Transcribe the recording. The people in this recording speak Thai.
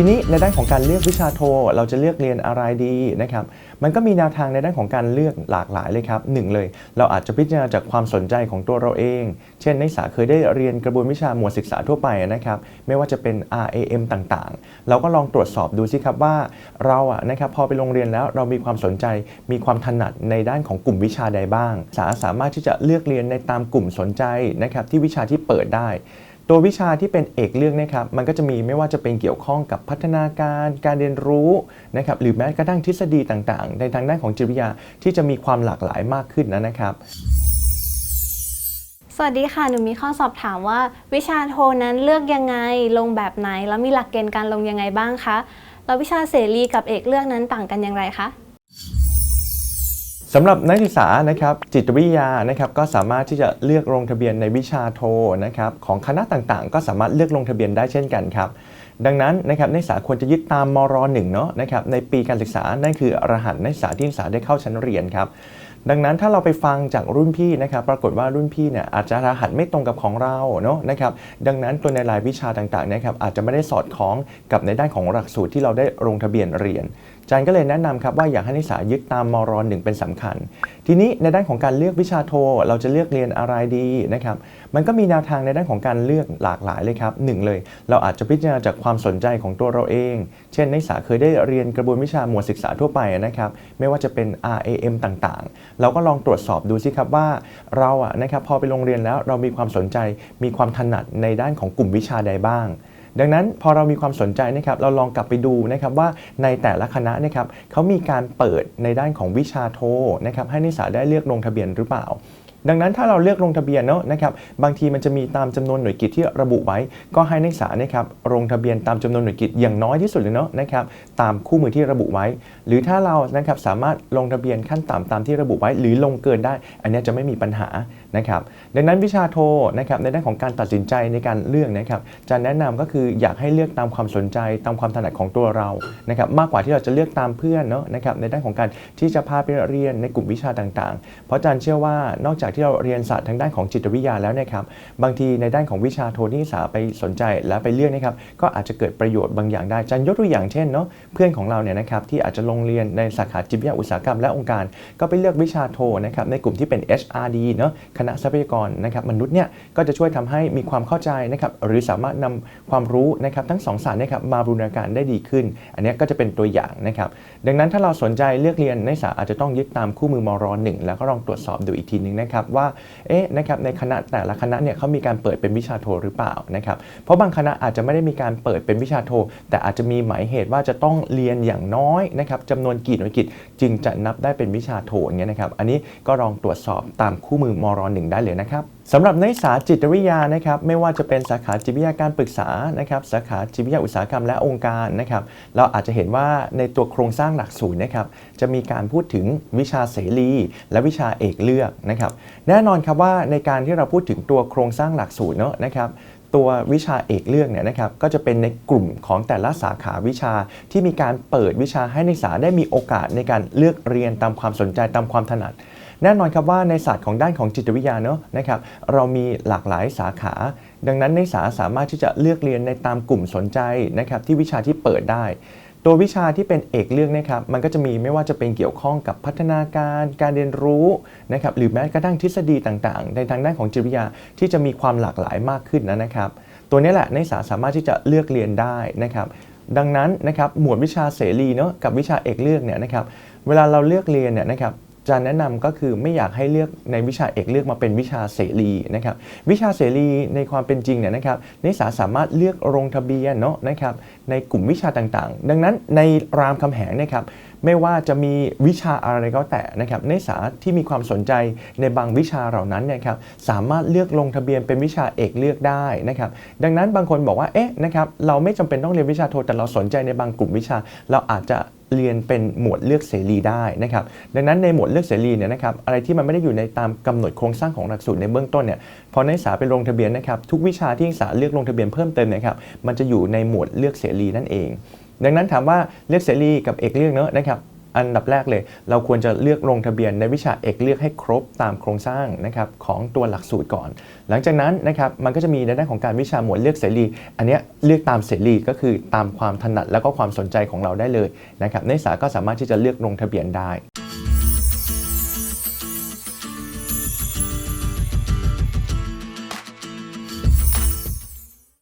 ทีนี้ในด้านของการเลือกวิชาโท เราจะเลือกเรียนอะไรดีนะครับ มันก็มีแนวทางในด้านของการเลือกหลากหลายเลยครับหนึ่งเลย เราอาจจะพิจารณาจากความสนใจของตัวเราเอง เช่นนักศึกษาเคยได้เรียนกระบวนวิชาหมวดศึกษาทั่วไปนะครับ ไม่ว่าจะเป็น RAM ต่างๆ เราก็ลองตรวจสอบดูสิครับว่าเราอะนะครับพอไปโรงเรียนแล้วเรามีความสนใจ มีความถนัดในด้านของกลุ่มวิชาใดบ้าง สาสามารถที่จะเลือกเรียนในตามกลุ่มสนใจนะครับที่วิชาที่เปิดได้ ตัววิชาที่เป็นเอกเรื่องนะครับ มันก็จะมีไม่ว่าจะเป็นเกี่ยวข้องกับพัฒนาการ การเรียนรู้นะครับ หรือแม้กระทั่งทฤษฎีต่างๆ ในทางด้านของจิตวิทยาที่จะมีความหลากหลายมากขึ้นนะครับ สวัสดีค่ะ หนูมีข้อสอบถามว่า วิชาโทนั้นเลือกยังไง ลงแบบไหน แล้วมีหลักเกณฑ์การลงยังไงบ้างคะ แล้ววิชาเสรีกับเอกเลือกนั้นต่างกันอย่างไรคะ สำหรับนักศึกษานะครับจิตวิทยานะครับก็สามารถที่จะเลือกลงทะเบียนในวิชาโทนะครับของคณะต่างๆ ก็สามารถเลือกลงทะเบียนได้เช่นกันครับดังนั้นนะครับนักศึกษาควรจะยึดตามมร1เนาะนะครับในปีการศึกษานั่นคือรหัสนักศึกษาที่นักศึกษาได้เข้าชั้นเรียนครับ ดังนั้นถ้าเราไปฟังจากรุ่นพี่นะครับปรากฏว่ารุ่นพี่เนี่ยอาจจะรหัสไม่ตรงกับของเราเนาะนะครับดังนั้นตัวในรายวิชาต่างๆนะครับอาจจะไม่ได้สอดคล้องกับในด้านของหลักสูตรที่เราได้ลงทะเบียนเรียนจารย์ก็เลยแนะนำครับว่าอยากให้นักศึกษายึดตามมรหนึ่งเป็นสำคัญ ทีนี้ในด้านของการเลือกวิชาโท เราจะเลือกเรียนอะไรดีนะครับมันก็มีแนวทางในด้านของการเลือกหลากหลายเลยครับหนึ่งเลย เราอาจจะพิจารณาจากความสนใจของตัวเราเอง เช่นนักศึกษาเคยได้เรียนกระบวนวิชาหมวดศึกษาทั่วไปนะครับไม่ว่าจะเป็น RAM ต่างๆเราก็ลองตรวจสอบดูสิครับว่าเราอะนะครับพอไปโรงเรียนแล้วเรามีความสนใจมีความถนัดในด้านของกลุ่มวิชาใดบ้าง ดังนั้นพอเรามีความสนใจนะครับเราลองกลับไปดูนะครับว่าในแต่ละคณะนะครับเขามีการเปิดในด้านของวิชาโทนะครับให้นักศึกษาได้เลือกลงทะเบียนหรือเปล่า ดังนั้นถ้าเราเลือกลงทะเบียนเนาะนะครับบางทีมันจะมีตามจำนวนหน่วยกิจที่ระบุไว้ ก็ให้นักศึกษานะครับลงทะเบียนตามจำนวนหน่วยกิจอย่างน้อยที่สุดเลยเนาะนะครับตามคู่มือที่ระบุไว้ หรือถ้าเรานะครับสามารถลงทะเบียนขั้นต่ำตามที่ระบุไว้ หรือลงเกินได้ อันนี้จะไม่มีปัญหา นะครับดังนั้นวิชาโทนะครับในด้านของการตัดสินใจในการเลือกนะครับจะแนะนำก็คืออยากให้เลือกตามความสนใจตามความถนัดของตัวเรานะครับมากกว่าที่เราจะเลือกตามเพื่อนเนาะนะครับในด้านของการที่จะพาไปเรียนในกลุ่มวิชาต่างๆ เพราะอาจารย์เชื่อว่านอกจากที่เราเรียนศาสตร์ทางด้านของจิตวิทยาแล้วนะครับบางทีในด้านของวิชาโทที่นักศึกษาไปสนใจและไปเลือกนะครับก็อาจจะเกิดประโยชน์บางอย่างได้อาจารย์ยกตัวอย่างเช่นเนาะเพื่อนของเราเนี่ยนะครับที่อาจจะลงเรียนในสาขาจิตวิทยาอุตสาหกรรมและองค์การ ก็ไปเลือกวิชาโทนะครับในกลุ่มที่เป็น HRD เนาะคณะทรัพยากรนะครับมนุษย์เนี่ยก็จะช่วยทำให้มีความเข้าใจนะครับหรือสามารถนำความรู้นะครับทั้งสองศาสตร์นะครับมาบูรณาการได้ดีขึ้น อันนี้ก็จะเป็นตัวอย่างนะครับดังนั้นถ้าเราสนใจเลือกเรียนในศาสตร์อาจจะต้องยึดตามคู่มือมรหนึ่งแล้วก็ลองตรวจสอบดูอีกทีหนึงนะครับว่าเอ๊ะนะครับในคณะแต่ละคณะเนี่ยเขามีการเปิดเป็นวิชาโทหรือเปล่านะครับเพราะบางคณะอาจจะไม่ได้มีการเปิดเป็นวิชาโท แต่อาจจะมีหมายเหตุว่าจะต้องเรียนอย่างน้อยนะครับจำนวนกี่หน่วยกิจจึงจะนับได้เป็นวิชาโทอย่างเงี้ยนะครับอันนี้ก็ลองตรวจสอบตามคู่มือมรหนึ่งได้เลยนะครับสำหรับนักศึกษาจิตวิทยานะครับไม่ว่าจะเป็นสาขาจิตวิทยาการปรึกษานะครับสาขาจิตวิทยาอุตสาหกรรมและองค์การนะครับเราอาจจะเห็นว่าในตัวโครงสร้างหลักสูตรนะครับจะมีการพูดถึงวิชาเสรี และวิชาเอกเลือกนะครับแน่นอนครับว่าในการที่เราพูดถึงตัวโครงสร้างหลักสูตรเนาะนะครับตัววิชาเอกเลือกเนี่ยนะครับก็จะเป็นในกลุ่มของแต่ละสาขาวิชาที่มีการเปิดวิชาให้นักศึกษาได้มีโอกาสในการเลือกเรียนตามความสนใจตามความถนัด แน่นอนครับว่าในศาสตร์ของด้านของจิตวิทยาเนอะนะครับเรามีหลากหลายสาขา ดังนั้นนักศึกษาสามารถที่จะเลือกเรียนในตามกลุ่มสนใจนะครับที่วิชาที่เปิดได้ ตัววิชาที่เป็นเอกเลือกนะครับมันก็จะมีไม่ว่าจะเป็นเกี่ยวข้องกับพัฒนาการการเรียนรู้นะครับหรือแม้กระทั่งทฤษฎีต่างๆ ในทางด้านของจิตวิทยาที่จะมีความหลากหลายมากขึ้นนะครับตัวนี้แหละนักศึกษาสามารถที่จะเลือกเรียนได้นะครับดังนั้นนะครับหมวดวิชาเสรีเนาะกับวิชาเอกเลือกเนี่ยนะครับเวลาเราเลือกเรียนเนี่ยนะครับ จะแนะนำก็คือไม่อยากให้เลือกในวิชาเอกเลือกมาเป็นวิชาเสรีนะครับวิชาเสรีในความเป็นจริงเนี่ยนะครับนักศึกษาสามารถเลือกลงทะเบียนเนาะนะครับในกลุ่มวิชาต่างๆ ดังนั้นในรามคำแหงนะครับ ไม่ว่าจะมีวิชาอะไรก็แต่นะครับนักศึกษาที่มีความสนใจในบางวิชาเหล่านั้นเนยครับสามารถเลือกลงทะเบียนเป็นวิชาเอกเลือกได้นะครับดังนั้นบางคนบอกว่าเอ๊ะนะครับเราไม่จำเป็นต้องเรียนวิชาโทแต่เราสนใจในบางกลุ่มวิชา เราอาจจะเรียนเป็นหมวดเลือกเสรีได้นะครับดังนั้นในหมวดเลือกเสรีเนี่ยนะครับอะไรที่มันไม่ได้อยู่ในตามกำหนดโครงสร้างของหลักสูตรในเบื้องต้นเนี่ยพอนักศึกษาไปลงทะเบียนนะครับทุกวิชาที่นักศึกษาเลือกลงทะเบียนเพิ่มเติมนะครับมันจะอยู่ในหมวดเลือกเสรีนั่นเอง ดังนั้นถามว่าเลือกเสรีกับเอกเลือกเนอะนะครับอันดับแรกเลย เราควรจะเลือกลงทะเบียนในวิชาเอกเลือกให้ครบตามโครงสร้างนะครับของตัวหลักสูตรก่อน หลังจากนั้นนะครับมันก็จะมีในด้านของการวิชาหมวดเลือกเสรี อันนี้เลือกตามเสรีก็คือตามความถนัดแล้วก็ความสนใจของเราได้เลยนะครับนักศึกษาก็สามารถที่จะเลือกลงทะเบียนได้